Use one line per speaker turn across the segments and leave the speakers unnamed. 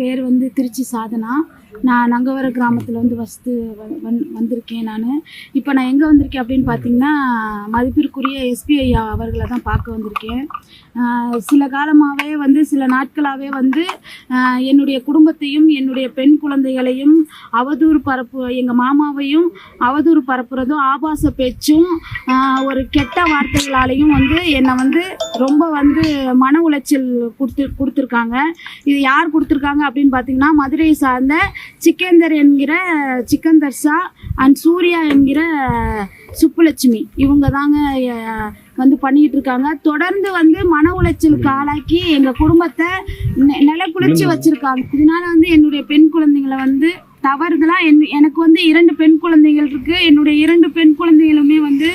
பேர் வந்து திருச்சி சாதனா. நான் நங்கவர கிராமத்தில் வந்து வசித்து வந் வந்திருக்கேன் நான். இப்போ நான் எங்கே வந்திருக்கேன் அப்படின்னு பார்த்தீங்கன்னா மதிப்பிற்குரிய எஸ்பிஐ அவர்களை தான் பார்க்க வந்திருக்கேன். சில காலமாகவே வந்து சில நாட்களாகவே வந்து என்னுடைய குடும்பத்தையும் என்னுடைய பெண் குழந்தைகளையும் அவதூறு பரப்பு எங்கள் மாமாவையும் அவதூறு பரப்புறதும் ஆபாச பேச்சும் ஒரு கெட்ட வார்த்தைகளாலையும் வந்து என்னை வந்து ரொம்ப வந்து மன உளைச்சல் கொடுத்து கொடுத்துருக்காங்க. இது யார் கொடுத்துருக்காங்க அப்படின்னு பார்த்தீங்கன்னா மதுரையை சார்ந்த சிக்கந்தர் என்கிற சிக்கந்தர் ஷா அண்ட் சூர்யா என்கிற சுப்புலட்சுமி. இவங்க தாங்க வந்து பண்ணிட்டு இருக்காங்க தொடர்ந்து வந்து மன உளைச்சலுக்கு ஆளாக்கி எங்கள் குடும்பத்தை நெ- நிலக்குளிச்சு வச்சிருக்காங்க. இதனால வந்து என்னுடைய பெண் குழந்தைங்களை வந்து தவறுதலா என் எனக்கு வந்து இரண்டு பெண் குழந்தைகள் இருக்கு. என்னுடைய இரண்டு பெண் குழந்தைகளுமே வந்து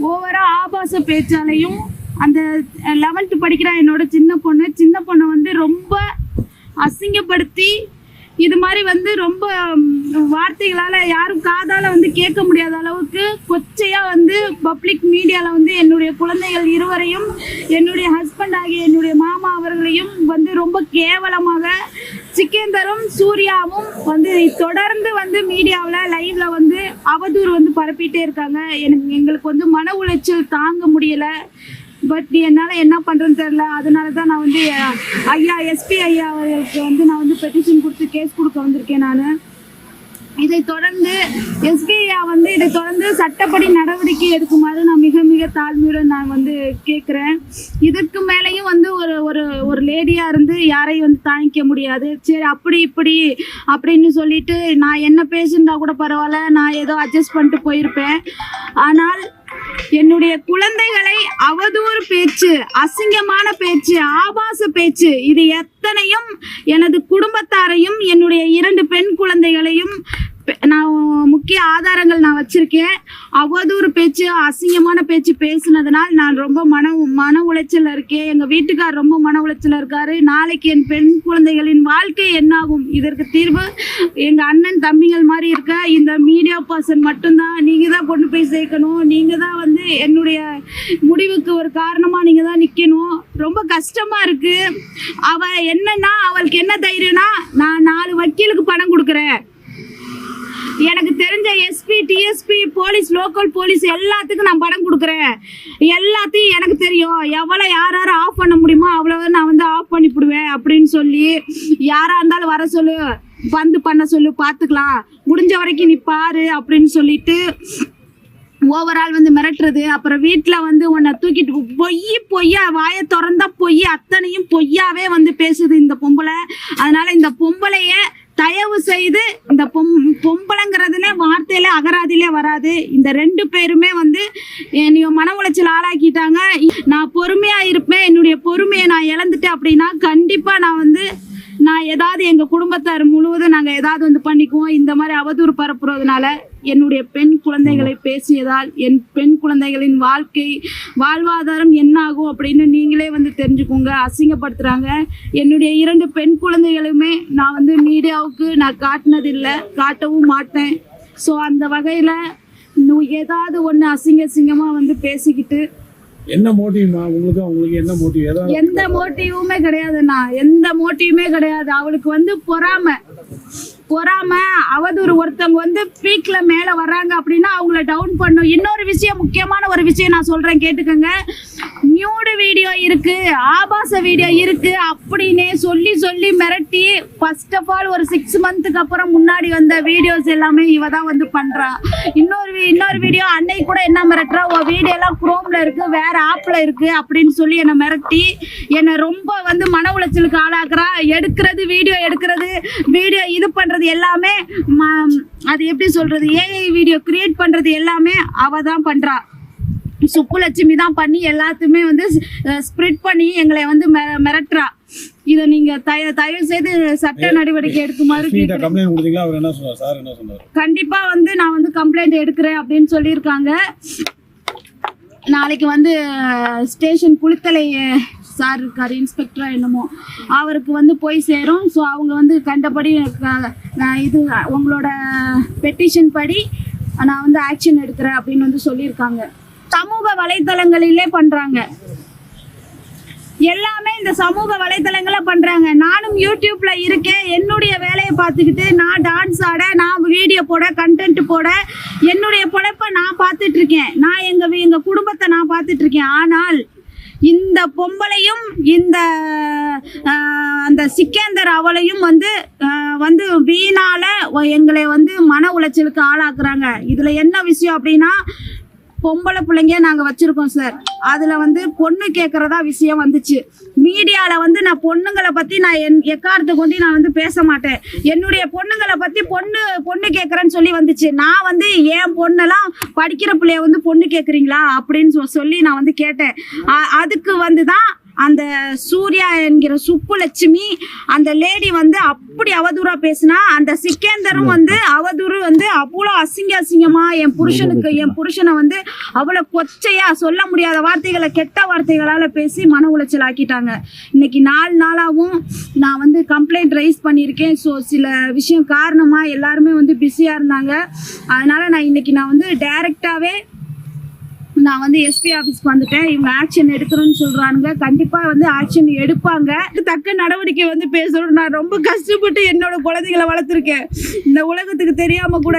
ஓவரா ஆபாச பேச்சாலையும் அந்த லெவன்த்து படிக்கிற என்னோட சின்ன பொண்ணு. சின்ன பொண்ணை வந்து ரொம்ப அசிங்கப்படுத்தி இது மாதிரி வந்து ரொம்ப வார்த்தைகளால் யாரும் காதால் வந்து கேட்க முடியாத அளவுக்கு கொச்சையாக வந்து பப்ளிக் மீடியாவில் வந்து என்னுடைய குழந்தைகள் இருவரையும் என்னுடைய ஹஸ்பண்ட் ஆகிய என்னுடைய மாமா அவர்களையும் வந்து ரொம்ப கேவலமாக சிக்கேந்தரும் சூர்யாவும் வந்து தொடர்ந்து வந்து மீடியாவில் லைவ்ல வந்து அவதூறு வந்து பரப்பிட்டே இருக்காங்க. எனக்கு எங்களுக்கு வந்து மன உளைச்சல் தாங்க முடியலை. பட் என்னால் என்ன பண்ணுறேன்னு தெரில அதனால தான் நான் வந்து ஐயா எஸ்பி ஐயா அவர்களுக்கு வந்து நான் வந்து பெட்டிஷன் கொடுத்து கேஸ் கொடுக்க வந்திருக்கேன் நான். இதை தொடர்ந்து எஸ்பிஐயா வந்து இதை தொடர்ந்து சட்டப்படி நடவடிக்கை எடுக்குமாறு நான் மிக மிக தாழ்மையுடன் நான் வந்து கேட்குறேன் இதற்கு மேலேயும் வந்து ஒரு ஒரு ஒரு லேடியாக இருந்து யாரையும் வந்து தாங்கிக்க முடியாது. சரி அப்படி இப்படி அப்படின்னு சொல்லிட்டு நான் என்ன பேசியிருந்தா கூட பரவாயில்ல. நான் ஏதோ அட்ஜஸ்ட் பண்ணிட்டு போயிருப்பேன். ஆனால் என்னுடைய குழந்தைகளை அவதூறு பேச்சு அசிங்கமான பேச்சு ஆபாச பேச்சு இது எத்தனையும் எனது குடும்பத்தாரையும் என்னுடைய இரண்டு பெண் குழந்தைகளையும் நான் முக்கிய ஆதாரங்கள் நான் வச்சிருக்கேன். அவதூறு பேச்சு அசிங்கமான பேச்சு பேசுனதுனால் நான் ரொம்ப மன மன உளைச்சல இருக்கேன். எங்க வீட்டுக்கார் ரொம்ப மன உளைச்சல இருக்காரு. நாளைக்கு என் பெண் குழந்தைகளின் வாழ்க்கை என்னாகும்? இதற்கு தீர்வு எங்க அண்ணன் தம்பிகள் மாதிரி இருக்க இந்த மீடியா பர்சன் மட்டும்தான். நீங்க தான் கொண்டு போய் சேர்க்கணும். நீங்க தான் வந்து என்னுடைய முடிவுக்கு ஒரு காரணமா நீங்க தான் நிக்கணும். ரொம்ப கஷ்டமா இருக்கு. அவ என்னன்னா அவளுக்கு என்ன தைரியம்னா நான் நாலு வக்கீலுக்கு பணம் கொடுக்குறேன். எனக்கு தெரிஞ்ச SP DSP police local police எல்லாத்துக்கும் நான் படம் கொடுக்குறேன். எல்லாத்தையும் எனக்கு தெரியும். எவ்வளோ யார் யார் ஆஃப் பண்ண முடியுமோ அவ்வளோ நான் வந்து ஆஃப் பண்ணிவிடுவேன் அப்படின்னு சொல்லி யாராக இருந்தாலும் வர சொல்லு. வந்து பண்ண சொல்லு பார்த்துக்கலாம் முடிஞ்ச வரைக்கும் நீ பாரு அப்படின்னு சொல்லிட்டு ஓவரால் வந்து மிரட்டுறது. அப்புறம் வீட்டில் வந்து உன்னை தூக்கிட்டு பொய் பொய்யா வாயை திறந்தா பொய் அத்தனையும் பொய்யாவே வந்து பேசுது இந்த பொம்பளை. அதனால இந்த பொம்பளைய தயவு செய்து இந்த பொம் பொம்பளைங்கிறதுல வார்த்தையில அகராதிலே வராது. இந்த ரெண்டு பேருமே வந்து என்னைய மன உளைச்சல் ஆளாக்கிட்டாங்க. நான் பொறுமையா இருப்பேன். என்னுடைய பொறுமையை நான் இழந்துட்டேன் அப்படின்னா கண்டிப்பா நான் வந்து நான் ஏதாவது எங்க குடும்பத்தார் முழுவதும் நாங்க ஏதாவது வந்து பண்ணிக்குவோம். இந்த மாதிரி அவதூறு பரப்புறதுனால என்னுடைய பெண் குழந்தைகளை பேசியதால் என் பெண் குழந்தைகளின் வாழ்க்கை வாழ்வாதாரம் என்ன ஆகும் அப்படின்னு நீங்களே வந்து தெரிஞ்சுக்கோங்க அசிங்கப்படுத்துறாங்க. என்னுடைய இரண்டு பெண் குழந்தைகளுமே நான் வந்து மீடியாவுக்கு நான் காட்டினதில்லை காட்டவும் மாட்டேன். ஸோ அந்த வகையில் ஏதாவது ஒன்று அசிங்க அசிங்கமாக வந்து பேசிக்கிட்டு
என்ன மோட்டிவ்மா உங்களுக்கு அவங்களுக்கு என்ன மோட்டிவ்? ஏதாவது
எந்த மோட்டிவுமே கிடையாதுண்ணா. எந்த மோட்டிவுமே கிடையாது. அவளுக்கு வந்து பொறாம. பொறாம. அவதூறு ஒருத்தவங்க வந்து பீக்ல மேல வர்றாங்க அப்படின்னா அவங்கள டவுன் பண்ணும். இன்னொரு விஷயம் முக்கியமான ஒரு விஷயம் நான் சொல்றேன் கேட்டுக்கோங்க. நியூடு வீடியோ இருக்கு ஆபாச வீடியோ இருக்கு அப்படின்னே சொல்லி சொல்லி மிரட்டி ஃபர்ஸ்ட் ஆஃப் ஆல் ஒரு சிக்ஸ் மந்த்துக்கு அப்புறம் முன்னாடி வந்த வீடியோஸ் எல்லாமே இவ தான் வந்து பண்றா. இன்னொரு இன்னொரு வீடியோ அன்னைக்கு கூட என்ன மிரட்டுறா? உன் வீடியோ எல்லாம் குரோம்ல இருக்கு வேற ஆப்ல இருக்கு அப்படின்னு சொல்லி என்னை மிரட்டி என்னை ரொம்ப வந்து மன உளைச்சலுக்கு ஆளாக்குறா. எடுக்கிறது வீடியோ எடுக்கிறது வீடியோ இது பண்றது எல்லாமே ம- அது எப்படி சொல்றது? ஏஐ வீடியோ கிரியேட் பண்றது எல்லாமே அவ தான் பண்றா. சுப்புலட்சுமி தான் பண்ணி எல்லாத்தையுமே வந்து ஸ்ப்ரிட் பண்ணி எங்களை வந்து மிர- மிரட்டுறா. இதை நீங்க தய தயவு செய்து சட்ட நடவடிக்கை எடுக்குமாறு கண்டிப்பா வந்து நான் வந்து கம்ப்ளைண்ட் எடுக்கிறேன் அப்படின்னு சொல்லியிருக்காங்க. நாளைக்கு வந்து ஸ்டேஷன் குளித்தலை சார் இருக்கார் இன்ஸ்பெக்டரா என்னமோ. அவருக்கு வந்து போய் சேரும். ஸோ அவங்க வந்து கண்டபடி இது உங்களோட பெட்டிஷன் படி நான் வந்து ஆக்ஷன் எடுக்கிறேன் அப்படின்னு வந்து சொல்லியிருக்காங்க. சமூக வலைத்தளங்களிலே பண்றாங்க. எல்லாமே இந்த சமூக வலைத்தளங்களை பண்றாங்க. நானும் யூடியூப்ல இருக்கேன். என்னுடைய வேலையை பார்த்துக்கிட்டு நான் டான்ஸ் ஆட நான் வீடியோ போட கண்டென்ட் போட என்னுடைய பொழைப்பை நான் பார்த்துட்டு இருக்கேன் நான் எங்க வீ- எங்க குடும்பத்தை நான் பார்த்துட்டு இருக்கேன் ஆனால் இந்த பொம்பளையும் இந்த அந்த சிக்கேந்தர் அவளையும் வந்து வந்து வீணால எங்களை வந்து மன உளைச்சலுக்கு ஆளாக்குறாங்க. இதுல என்ன விஷயம் அப்படின்னா பொம்பளை பிள்ளைங்க நாங்கள் வச்சுருக்கோம் சார் அதில் வந்து பொண்ணு கேட்குறதா விஷயம் வந்துச்சு. மீடியாவில் வந்து நான் பொண்ணுங்களை பற்றி நான் என் எக்காரத்தை கொண்டு நான் வந்து பேச மாட்டேன். என்னுடைய பொண்ணுங்களை பற்றி பொண்ணு பொண்ணு கேட்குறேன்னு சொல்லி வந்துச்சு. நான் வந்து என் பொண்ணெல்லாம் படிக்கிற பிள்ளைய வந்து பொண்ணு கேட்குறீங்களா அப்படின்னு சொ- சொல்லி நான் வந்து கேட்டேன். அதுக்கு வந்து தான் அந்த சூர்யா என்கிற சுப்புலட்சுமி அந்த லேடி வந்து அப்படி அவதூறா பேசினா அந்த சிக்கேந்தரும் வந்து அவதூறு வந்து அவ்வளோ அசிங்க அசிங்கமா என் புருஷனுக்கு என் புருஷனை வந்து அவ்வளோ கொச்சையா சொல்ல முடியாத வார்த்தைகளை கெட்ட வார்த்தைகளால பேசி மன உளைச்சல் ஆக்கிட்டாங்க. இன்னைக்கு நாலு நாளாகவும் நான் வந்து கம்ப்ளைண்ட் ரைஸ் பண்ணியிருக்கேன். ஸோ சில விஷயம் காரணமா எல்லாருமே வந்து பிஸியா இருந்தாங்க. அதனால நான் இன்னைக்கு நான் வந்து டைரக்டாவே நான் வந்து எஸ்பி ஆஃபீஸ்க்கு வந்துட்டேன். இவங்க ஆக்ஷன் எடுக்கணும்னு சொல்கிறானுங்க கண்டிப்பா வந்து ஆக்ஷன் எடுப்பாங்க. தக்க நடவடிக்கை வந்து பேசணும். நான் ரொம்ப கஷ்டப்பட்டு என்னோட குழந்தைகளை வளர்த்துருக்கேன். இந்த உலகத்துக்கு தெரியாம கூட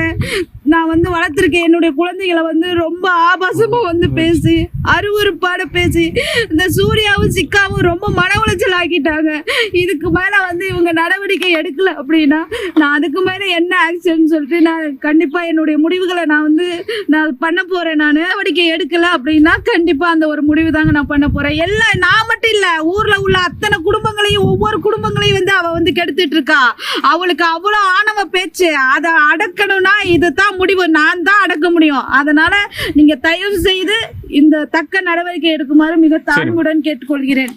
நான் வந்து வளர்த்துருக்கேன். என்னுடைய குழந்தைகளை வந்து ரொம்ப ஆபாசமா வந்து பேசி அருவருப்பாட பேசி இந்த சூர்யாவும் சிக்காவும் ரொம்ப மன உளைச்சல் ஆக்கிட்டாங்க. இதுக்கு மேல வந்து இவங்க நடவடிக்கை எடுக்கல அப்படின்னா நான் அதுக்கு மேல என்ன ஆக்ஷன் சொல்லிட்டு நான் கண்டிப்பா என்னுடைய முடிவுகளை நான் வந்து நான் பண்ண போறேன். நான் நடவடிக்கை எடுக்கல அப்படின்னா கண்டிப்பா அந்த ஒரு முடிவு தாங்க நான் பண்ண போறேன். எல்லாம் நான் மட்டும் இல்ல ஊர்ல உள்ள அத்தனை குடும்பங்களையும் ஒவ்வொரு குடும்பங்களையும் வந்து அவ வந்து கெடுத்துட்டு இருக்கா. அவளுக்கு அவ்வளவு ஆணவ பேச்சு அதை அடக்கணும்னா இதுதான் முடிவு. நான் தான் அடக்க முடியும். அதனால நீங்க தயவு செய்து இந்த தக்க நடவடிக்கை எடுக்குமாறு மிக தாழ்வுடன் கேட்டுக்கொள்கிறேன்.